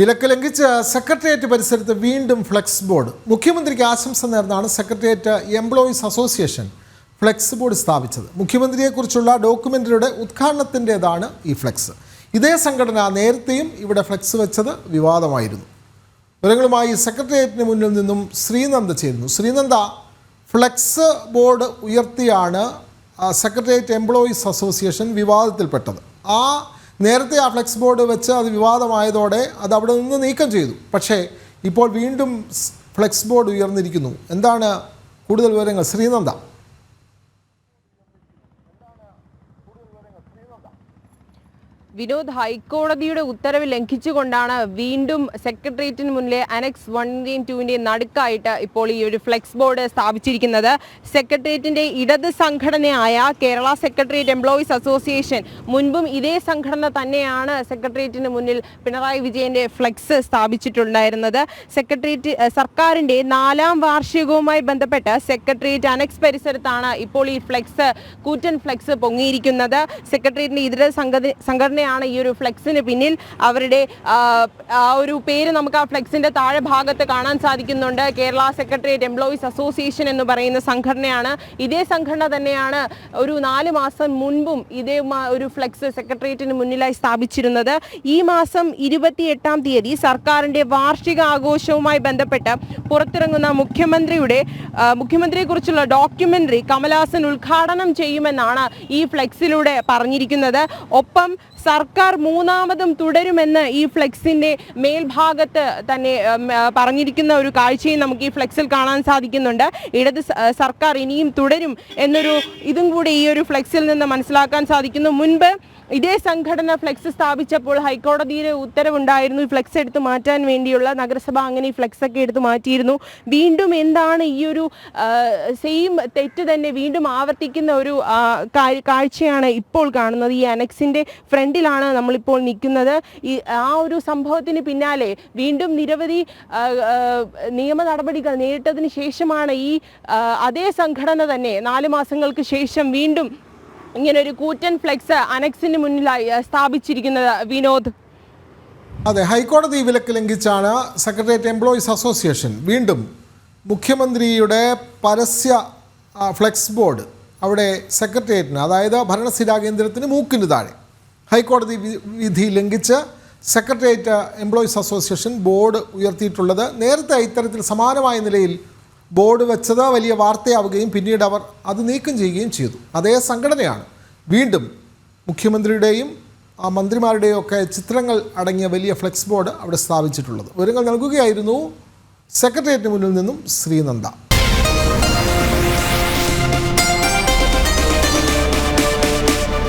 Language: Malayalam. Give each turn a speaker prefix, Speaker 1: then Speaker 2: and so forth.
Speaker 1: വിലക്ക് ലംഘിച്ച് സെക്രട്ടേറിയറ്റ് പരിസരത്ത് വീണ്ടും ഫ്ലെക്സ് ബോർഡ്. മുഖ്യമന്ത്രിക്ക് ആശംസ നേർന്നാണ് secretariat employees association flex board സ്ഥാപിച്ചത്. മുഖ്യമന്ത്രിയെക്കുറിച്ചുള്ള ഡോക്യുമെന്ററിയുടെ ഉദ്ഘാടനത്തിന്റെതാണ് ഈ ഫ്ലെക്സ്. ഇതേ സംഘടന നേരത്തെയും ഇവിടെ ഫ്ലെക്സ് വെച്ചത് വിവാദമായിരുന്നു. വിവരങ്ങളുമായി സെക്രട്ടേറിയറ്റിന് മുന്നിൽ നിന്നും ശ്രീനന്ദ ചേരുന്നു. ശ്രീനന്ദ ഫ്ലെക്സ് ബോർഡ് ഉയർത്തിയാണ് സെക്രട്ടേറിയറ്റ് എംപ്ലോയീസ് അസോസിയേഷൻ വിവാദത്തിൽപ്പെട്ടത്. ആ നേരത്തെ ആ ഫ്ലെക്സ് ബോർഡ് വെച്ച് അത് വിവാദമായതോടെ അത് അവിടെ നിന്ന് നീക്കം ചെയ്തു. പക്ഷേ ഇപ്പോൾ വീണ്ടും ഫ്ലെക്സ് ബോർഡ് ഉയർന്നിരിക്കുന്നു. എന്താണ് കൂടുതൽ വിവരങ്ങൾ? ശ്രീനന്ദ.
Speaker 2: വിനോദ് ഹൈക്കോടതിയുടെ ഉത്തരവ് ലംഘിച്ചുകൊണ്ടാണ് വീണ്ടും സെക്രട്ടേറിയറ്റിന് മുന്നിലെ അനക്സ് വണ്ണിന്റെയും ടുവിന്റെയും നടുക്കായിട്ട് ഇപ്പോൾ ഈ ഒരു ഫ്ലെക്സ് ബോർഡ് സ്ഥാപിച്ചിരിക്കുന്നത്. സെക്രട്ടേറിയറ്റിന്റെ ഇടത് സംഘടനയായ കേരള സെക്രട്ടേറിയറ്റ് എംപ്ലോയീസ് അസോസിയേഷൻ മുൻപും ഇതേ സംഘടന തന്നെയാണ് സെക്രട്ടേറിയറ്റിന് മുന്നിൽ പിണറായി വിജയന്റെ ഫ്ലെക്സ് സ്ഥാപിച്ചിട്ടുണ്ടായിരുന്നത്. സെക്രട്ടേറിയറ്റ് സർക്കാരിന്റെ നാലാം വാർഷികവുമായി ബന്ധപ്പെട്ട് സെക്രട്ടേറിയറ്റ് അനക്സ് പരിസരത്താണ് ഇപ്പോൾ ഈ ഫ്ലെക്സ് കൂറ്റൻ ഫ്ലെക്സ് പൊങ്ങിയിരിക്കുന്നത്. സെക്രട്ടേറിയറ്റിന്റെ ഇതര സംഘ- സംഘടനയാണ് ഈ ഒരു ഫ്ലെക്സിന് പിന്നിൽ. അവരുടെ ആ, ഒരു പേര് നമുക്ക് ആ ഫ്ലെക്സിന്റെ താഴെ ഭാഗത്ത് കാണാൻ സാധിക്കുന്നുണ്ട്. കേരള സെക്രട്ടേറിയറ്റ് എംപ്ലോയീസ് അസോസിയേഷൻ എന്ന് പറയുന്ന സംഘടനയാണ്. ഇതേ സംഘടന തന്നെയാണ് ഒരു നാല് മാസം മുൻപും ഇതേ ഒരു ഫ്ലെക്സ് സെക്രട്ടേറിയറ്റിന് മുന്നിലായി സ്ഥാപിച്ചിരുന്നത്. ഈ മാസം ഇരുപത്തി എട്ടാം തീയതി സർക്കാരിന്റെ വാർഷിക ആഘോഷവുമായി ബന്ധപ്പെട്ട് പുറത്തിറങ്ങുന്ന മുഖ്യമന്ത്രിയുടെ മുഖ്യമന്ത്രിയെ മുഖ്യമന്ത്രിയെക്കുറിച്ചുള്ള ഡോക്യുമെന്ററി കമലഹാസൻ ഉദ്ഘാടനം ചെയ്യുമെന്നാണ് ഈ ഫ്ലെക്സിലൂടെ പറഞ്ഞിരിക്കുന്നത്. ഒപ്പം സർക്കാർ മൂന്നാമതും തുടരുമെന്ന് ഈ ഫ്ലെക്സിന്റെ മേൽഭാഗത്ത് തന്നെ പറഞ്ഞിരിക്കുന്ന ഒരു കാഴ്ചയും നമുക്ക് ഈ ഫ്ലെക്സിൽ കാണാൻ സാധിക്കുന്നുണ്ട്. ഇടത് സർക്കാർ ഇനിയും തുടരും എന്നൊരു ഇതും കൂടി ഈ ഒരു ഫ്ലെക്സിൽ നിന്ന് മനസ്സിലാക്കാൻ സാധിക്കുന്നു. മുൻപ് ഇതേ സംഘടന ഫ്ലെക്സ് സ്ഥാപിച്ചപ്പോൾ ഹൈക്കോടതിയുടെ ഉത്തരവുണ്ടായിരുന്നു ഫ്ലെക്സ് എടുത്തു മാറ്റാൻ വേണ്ടിയുള്ള നഗരസഭ അങ്ങനെ ഈ ഫ്ലെക്സ് ഒക്കെ എടുത്തു മാറ്റിയിരുന്നു. വീണ്ടും എന്താണ് ഈ ഒരു സെയിം തെറ്റ് തന്നെ വീണ്ടും ആവർത്തിക്കുന്ന ഒരു കാഴ്ചയാണ് ഇപ്പോൾ കാണുന്നത്. ഈ അനക്സിന്റെ ഫ്രണ്ടിലാണ് നമ്മളിപ്പോൾ നിൽക്കുന്നത്. ഈ ആ ഒരു സംഭവത്തിന് പിന്നാലെ വീണ്ടും നിരവധി നിയമ നടപടികൾ നേരിട്ടതിന് ശേഷമാണ് ഈ അതേ സംഘടന തന്നെ നാല് മാസങ്ങൾക്ക് ശേഷം വീണ്ടും ഇങ്ങനെ ഒരു കൂറ്റൻ ഫ്ലെക്സ് അനക്സിന് മുന്നിലായി സ്ഥാപിച്ചിരിക്കുന്നത് വിനോദ്.
Speaker 1: അതെ ഹൈക്കോടതി വിലക്ക് ലംഘിച്ചാണ് സെക്രട്ടേറിയറ്റ് എംപ്ലോയീസ് അസോസിയേഷൻ വീണ്ടും മുഖ്യമന്ത്രിയുടെ പരസ്യ ഫ്ലെക്സ് ബോർഡ് അവിടെ സെക്രട്ടേറിയറ്റിന് അതായത് ഭരണസ്ഥിരാ കേന്ദ്രത്തിന് മൂക്കിന് താഴെ. ഹൈക്കോടതി വിധി ലംഘിച്ച് സെക്രട്ടേറിയറ്റ് എംപ്ലോയീസ് അസോസിയേഷൻ ബോർഡ് ഉയർത്തിയിട്ടുള്ളത്. നേരത്തെ ഇത്തരത്തിൽ സമാനമായ നിലയിൽ ബോർഡ് വെച്ചത് വലിയ വാർത്തയാവുകയും പിന്നീട് അവർ അത് നീക്കം ചെയ്യുകയും ചെയ്തു. അതേ സംഘടനയാണ്. വീണ്ടും മുഖ്യമന്ത്രിയുടെയും ആ മന്ത്രിമാരുടെയും ഒക്കെ ചിത്രങ്ങൾ അടങ്ങിയ വലിയ ഫ്ലെക്സ് ബോർഡ് അവിടെ സ്ഥാപിച്ചിട്ടുള്ളത്. വിവരങ്ങൾ നൽകുകയായിരുന്നു സെക്രട്ടേറിയറ്റിന് മുന്നിൽ നിന്നും ശ്രീനന്ദ.